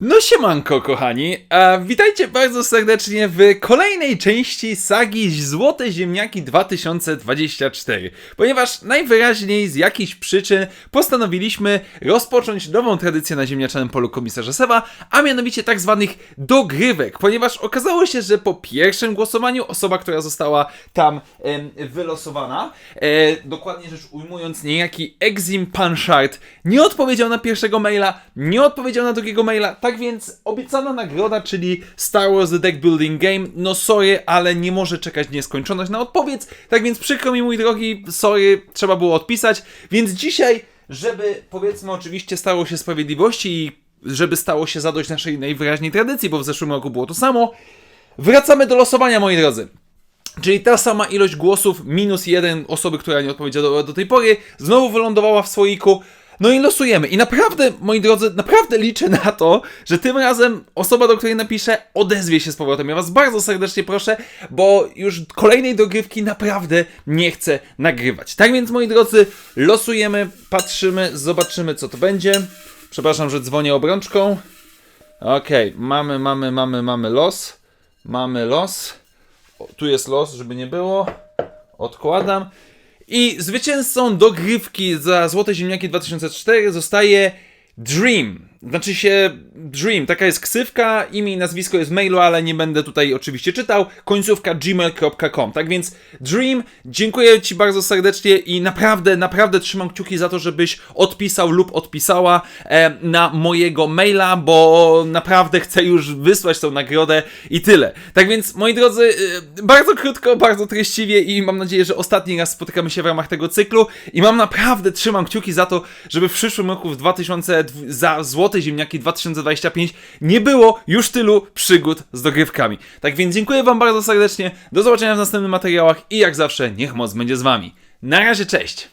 No siemanko kochani, a witajcie bardzo serdecznie w kolejnej części sagi Złote Ziemniaki 2024, ponieważ najwyraźniej z jakichś przyczyn postanowiliśmy rozpocząć nową tradycję na ziemniaczanym polu komisarza Sewa, a mianowicie tak zwanych dogrywek, ponieważ okazało się, że po pierwszym głosowaniu osoba, która została tam wylosowana, e, dokładnie rzecz ujmując, niejaki Exim Panchard nie odpowiedział na pierwszego maila, nie odpowiedział na drugiego maila, tak więc obiecana nagroda, czyli Star Wars The Deck Building Game, no sorry, ale nie może czekać nieskończoność na odpowiedź, tak więc przykro mi mój drogi, sorry, trzeba było odpisać, więc dzisiaj, żeby powiedzmy oczywiście stało się sprawiedliwości i żeby stało się zadość naszej najwyraźniej tradycji, bo w zeszłym roku było to samo, wracamy do losowania moi drodzy. Czyli ta sama ilość głosów minus jeden osoby, która nie odpowiedziała do tej pory, znowu wylądowała w słoiku. No i losujemy. I naprawdę, moi drodzy, naprawdę liczę na to, że tym razem osoba, do której napiszę, odezwie się z powrotem. Ja was bardzo serdecznie proszę, bo już kolejnej dogrywki naprawdę nie chcę nagrywać. Tak więc, moi drodzy, losujemy, patrzymy, zobaczymy, co to będzie. Przepraszam, że dzwonię obrączką. Okej, mamy, mamy, mamy, mamy los. Mamy los. O, tu jest los, żeby nie było. Odkładam. I zwycięzcą dogrywki za Złote Ziemniaki 2004 zostaje Dream. Znaczy się Dream, taka jest ksywka, imię i nazwisko jest mailu, ale nie będę tutaj oczywiście czytał. Końcówka gmail.com. Tak więc Dream, dziękuję Ci bardzo serdecznie i naprawdę, naprawdę trzymam kciuki za to, żebyś odpisał lub odpisała e, na mojego maila, bo naprawdę chcę już wysłać tą nagrodę i tyle. Tak więc, moi drodzy, e, bardzo krótko, bardzo treściwie i mam nadzieję, że ostatni raz spotykamy się w ramach tego cyklu i mam naprawdę, trzymam kciuki za to, żeby w przyszłym roku w 2000 za Złote Ziemniaki 2025 nie było już tylu przygód z dogrywkami. Tak więc dziękuję Wam bardzo serdecznie, do zobaczenia w następnych materiałach i jak zawsze niech moc będzie z Wami. Na razie, cześć!